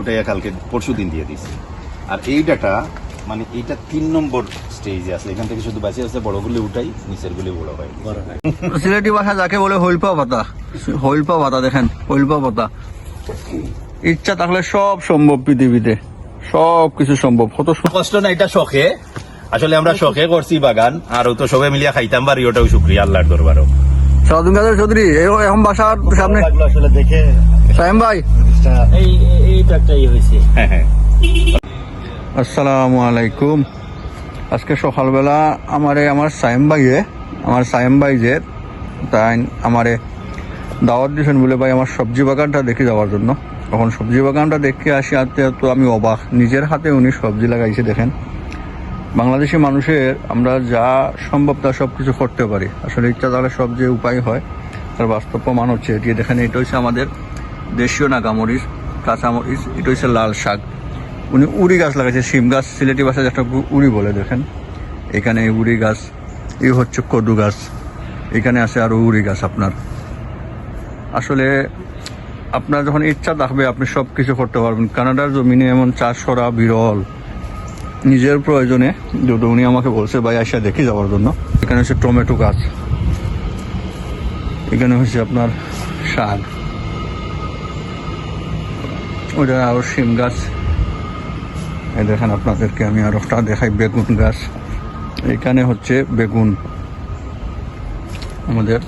ওটাই কালকে পরশু দিন দিয়ে দিছি আর এই ডাটা মানে এইটা তিন নম্বর স্টেজে আছে এখান থেকে শুধু বাঁচিয়ে আছে বড়গুলি উঠাই নিচের গুলি বড় হয়। সিলেটি ভাষা যাকে বলে হইলপা পাতা হইলপা পাতা দেখেন হইলপা পাতা ইচ্ছা থাকলে সব সম্ভব পৃথিবীতে। সব কিছু সম্ভব। কত কষ্ট না এটা শখে। আসলে আমরা শখে করছি বাগান আর ও তো সবাই মিলিয়ে খাইতাম পারি ওটাও শুক্রিয়া আল্লাহর দরবারও। সাধুন কাদের চৌধুরী এই এখন বাসার সামনে আসলে দেখে। সাইম ভাই। এই এইটা একটাই হয়েছে। হ্যাঁ হ্যাঁ। আসসালামু আলাইকুম। আজকে সকালবেলা আমারে আমার সাইম ভাইয়ে আমার সাইম ভাই যে তাই আমারে দাওয়াত দিয়েছেন বলে ভাই আমার সবজি বাগানটা দেখে যাওয়ার জন্য। তখন সবজি বাগানটা দেখে আসি আনতে তো আমি অবাক। নিজের হাতে উনি সবজি লাগাইছে দেখেন। বাংলাদেশি মানুষের আমরা যা সম্ভব তা সব কিছু করতে পারি। আসলে ইচ্ছা তাহলে সব যে উপায় হয় তার বাস্তব প্রমাণ হচ্ছে। এটি দেখেন এটা হচ্ছে আমাদের দেশীয় নাগামরিচ কাঁচামরিচ, এটা হচ্ছে লাল শাক। উনি উড়ি গাছ লাগাইছে, শিম গাছ, সিলেটি ভাষায় একটা উড়ি বলে, দেখেন। এখানে উড়ি গাছ এই হচ্ছে কদু গাছ। এখানে আছে আরও উড়ি গাছ আপনার। আসলে আপনার যখন ইচ্ছা থাকবে, আপনি সব কিছু করতে পারবেন। কানাডার জমিনে এমন চাষ করা বিরল। নিজের প্রয়োজনে যদি উনি আমাকে বলছে, ভাই আসা দেখি যাওয়ার জন্য। এখানে হচ্ছে টমেটো গাছ। এখানে হচ্ছে আপনার শাক। ওটা আরও শিম গাছ। এই দেখেন আপনাদেরকে আমি আর একটা দেখাই, বেগুন গাছ। এখানে হচ্ছে বেগুন। আমাদের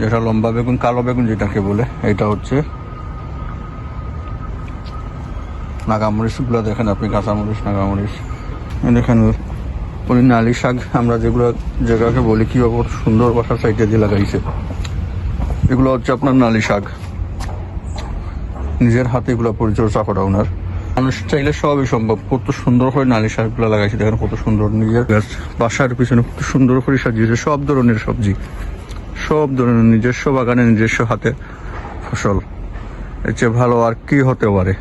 যেটা লম্বা বেগুন, কালো বেগুন যেটাকে বলে, এটা হচ্ছে নাগামরিচগুলো দেখেন আপনি, কাঁচামরিচ, নাগামরিচ। দেখেন উনি নালি শাক, আমরা যেগুলো যেটাকে বলি, কি সুন্দর বাসার সাইডে দিয়ে লাগাইছে। এগুলো হচ্ছে আপনার নালি শাক। নিজের হাতে এগুলো পরিচর্যা করা ওনার। মানুষ চাইলে সবই সম্ভব। কত সুন্দর করে নালি শাকগুলো লাগাইছে। দেখেন কত সুন্দর নিজের বাসার পিছনে কত সুন্দর করে সাজিয়েছে। সব ধরনের সবজি। সব ধরনের নিজস্ব বাগানে নিজস্ব হাতে ফসল। এর চেয়ে ভালো আর কি হতে পারে?